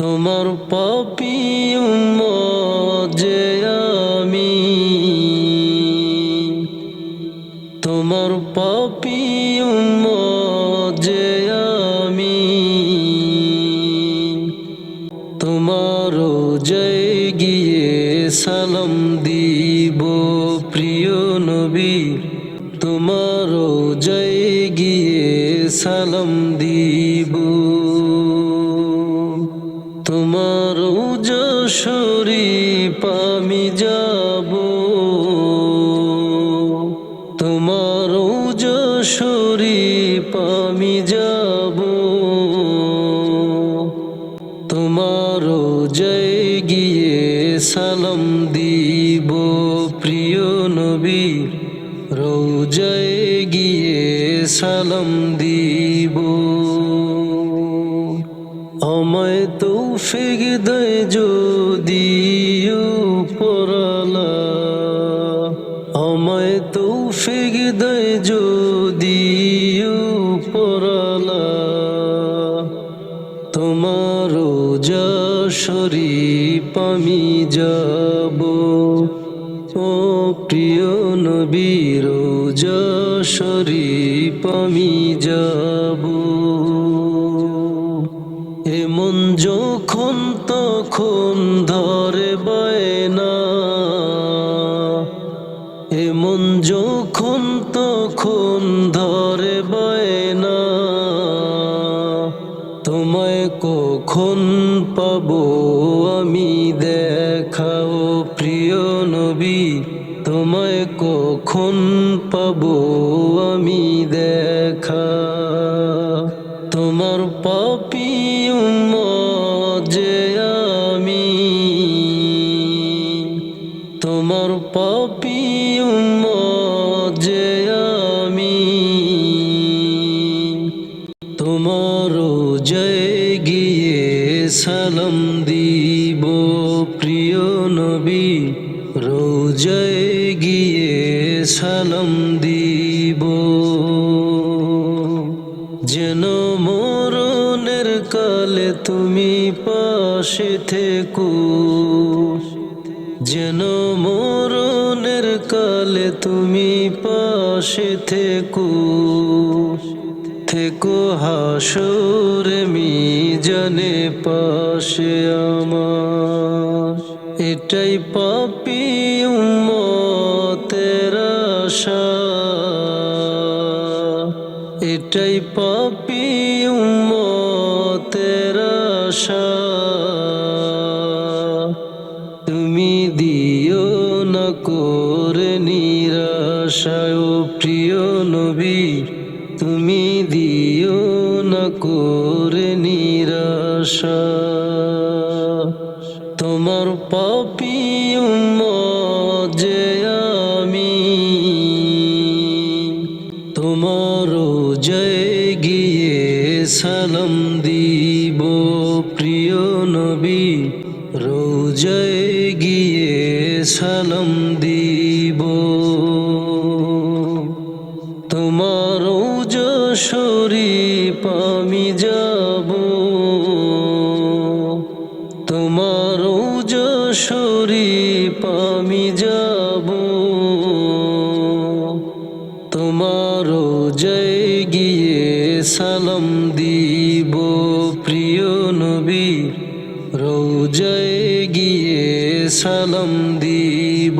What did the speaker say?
তোমার পাপি যে আমি। তোমার পাপি যে আমি। তোমার জয় গিয়ে সালাম দিব প্রিয় নবী। তোমার জয় গিয়ে সালাম দিব তোমার যশোরি পামি যাব। তোমার যশোরি পামি যাব। তোমার জয় গিয়ে সালাম দিব প্রিয় নবী রোজয় গিয়ে সালাম দিব। আমায় তৌফিক দেয় যদি পরালা। আমায় তৌফিক দেয় যদি পরালা। তোমার যশরী পামি যাব। ও প্রিয় নবীর যশরী পামি যাব। এমন যখন তখন ধরে বায়না এমন যখন তখন ধরে বায়না তোমায় কখন পাবো আমি দেখাও প্রিয় নবী, তোমায় কখন পাবো আমি দেখা তোমার পাপি যে আমি। তোমার জয় গিয়ে সালাম দিব প্রিয় নবী। রোজয় গিয়ে সালাম দিব। যেন মরণের কালে তুমি পাশে থেকো। যেন মরণের কালে তুমি পাশে থেকো। থেকো হাসুরে মি জানে পাশে আমার। এটাই পাপি উম্মতের আশা। এটাই পাপি উম্মতের আশা। নিরাশায় প্রিয় নবী, তুমি দিও না করে নিরাশা। তোমার পাপি যে আমি, তোমার জয় গিয়ে সালাম দিব, প্রিয় নবী রোজয় গিয়ে সালাম দিব যশোরি পামি যাব। তোমার যশোরি পামি যাব। তোমার জয় গিয়ে সালাম দিব। প্রিয় নবী রোজয় গিয়ে সালাম দিব।